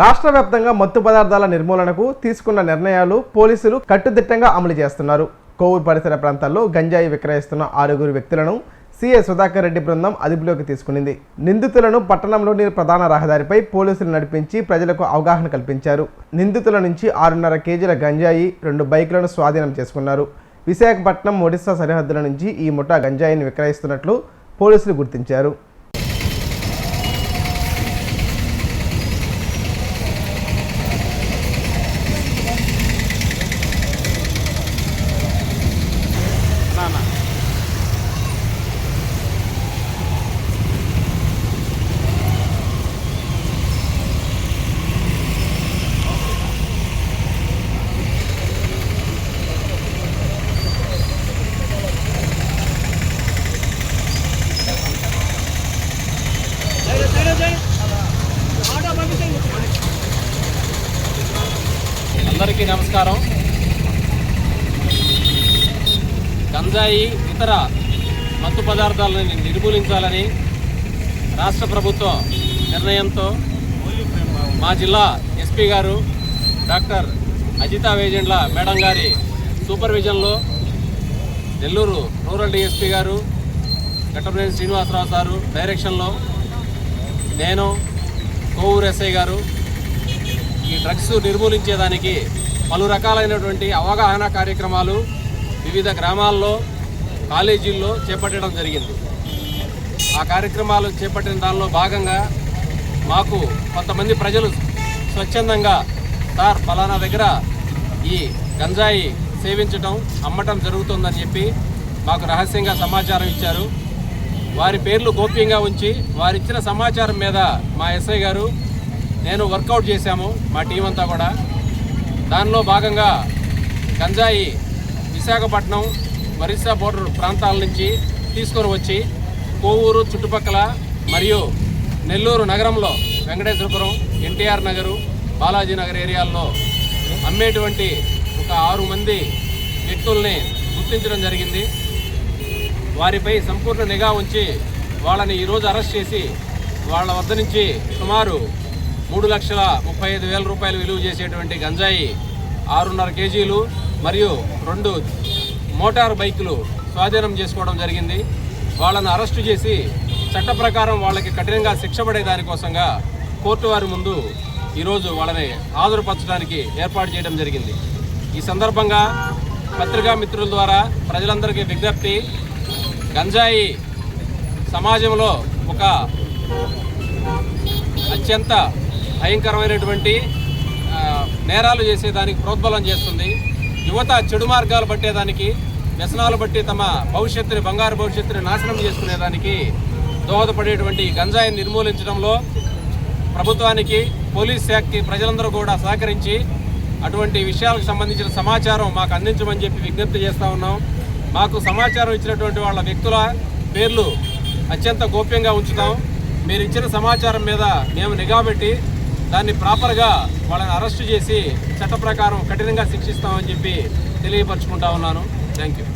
రాష్ట్ర వ్యాప్తంగా మత్తు పదార్థాల నిర్మూలనకు తీసుకున్న నిర్ణయాలు పోలీసులు కట్టుదిట్టంగా అమలు చేస్తున్నారు. కోవూరు పరిసర ప్రాంతాల్లో గంజాయి విక్రయిస్తున్న ఆరుగురు వ్యక్తులను సీఏ సుధాకర్ రెడ్డి బృందం అదుపులోకి తీసుకునింది. నిందితులను పట్టణంలోని ప్రధాన రహదారిపై పోలీసులు నడిపించి ప్రజలకు అవగాహన కల్పించారు. నిందితుల నుంచి ఆరున్నర కేజీల గంజాయి రెండు బైకులను స్వాధీనం చేసుకున్నారు. విశాఖపట్నం ఒడిశా సరిహద్దుల నుంచి ఈ ముఠా గంజాయిని విక్రయిస్తున్నట్లు పోలీసులు గుర్తించారు. అందరికీ నమస్కారం. గంజాయి ఇతర మత్తు పదార్థాలను నిర్మూలించాలని రాష్ట్ర ప్రభుత్వం నిర్ణయంతో మా జిల్లా ఎస్పీ గారు డాక్టర్ అజితా వేజెండ్ల మేడం గారి సూపర్విజన్లో నెల్లూరు రూరల్ డిఎస్పీ గారు ఘట్టమనేని శ్రీనివాసరావు సారు డైరెక్షన్లో నేను కోవూరు ఎస్ఐ గారు ఈ డ్రగ్స్ నిర్మూలించేదానికి పలు రకాలైనటువంటి అవగాహన కార్యక్రమాలు వివిధ గ్రామాల్లో కాలేజీల్లో చేపట్టడం జరిగింది. ఆ కార్యక్రమాలు చేపట్టిన దానిలో భాగంగా మాకు కొంతమంది ప్రజలు స్వచ్ఛందంగా సార్ ఫలానా దగ్గర ఈ గంజాయి సేవించటం అమ్మటం జరుగుతుందని చెప్పి మాకు రహస్యంగా సమాచారం ఇచ్చారు. వారి పేర్లు గోప్యంగా ఉంచి వారిచ్చిన సమాచారం మీద మా ఎస్ఐ గారు నేను వర్కౌట్ చేశాము మా టీం అంతా కూడా. దానిలో భాగంగా గంజాయి విశాఖపట్నం ఒరిస్సా బోర్డర్ ప్రాంతాల నుంచి తీసుకొని వచ్చి కోవూరు చుట్టుపక్కల మరియు నెల్లూరు నగరంలో వెంకటేశ్వరపురం ఎన్టీఆర్ నగరు బాలాజీ నగర్ ఏరియాల్లో అమ్మేటువంటి ఒక ఆరు మంది వ్యక్తుల్ని గుర్తించడం జరిగింది. వారిపై సంపూర్ణ నిఘా ఉంచి వాళ్ళని ఈరోజు అరెస్ట్ చేసి వాళ్ళ వద్ద నుంచి సుమారు మూడు లక్షల ముప్పై ఐదు వేల రూపాయలు విలువ చేసేటువంటి గంజాయి ఆరున్నర కేజీలు మరియు రెండు మోటార్ బైకులు స్వాధీనం చేసుకోవడం జరిగింది. వాళ్ళను అరెస్టు చేసి చట్ట ప్రకారం వాళ్ళకి కఠినంగా శిక్ష పడే దానికోసంగా కోర్టు వారి ముందు ఈరోజు వాళ్ళని హాజరుపరచడానికి ఏర్పాటు చేయడం జరిగింది. ఈ సందర్భంగా పత్రికా మిత్రుల ద్వారా ప్రజలందరికీ విజ్ఞప్తి గంజాయి సమాజంలో ఒక అత్యంత భయంకరమైనటువంటి నేరాలు చేసేదానికి ప్రోద్బలం చేస్తుంది. యువత చెడు మార్గాలు పట్టేదానికి వ్యసనాలు బట్టి తమ భవిష్యత్తుని బంగారు భవిష్యత్తుని నాశనం చేసుకునేదానికి దోహదపడేటువంటి గంజాయిని నిర్మూలించడంలో ప్రభుత్వానికి పోలీస్ శాఖకి ప్రజలందరూ కూడా సహకరించి అటువంటి విషయాలకు సంబంధించిన సమాచారం మాకు అందించమని చెప్పి విజ్ఞప్తి చేస్తూ ఉన్నాం. మాకు సమాచారం ఇచ్చినటువంటి వాళ్ళ వ్యక్తుల పేర్లు అత్యంత గోప్యంగా ఉంచుతాం. మీరు ఇచ్చిన సమాచారం మీద మేము నిఘా పెట్టి దాన్ని ప్రాపర్గా వాళ్ళని అరెస్టు చేసి చట్ట ప్రకారం కఠినంగా శిక్షిస్తామని చెప్పి తెలియపరచుకుంటా ఉన్నాను. Thank you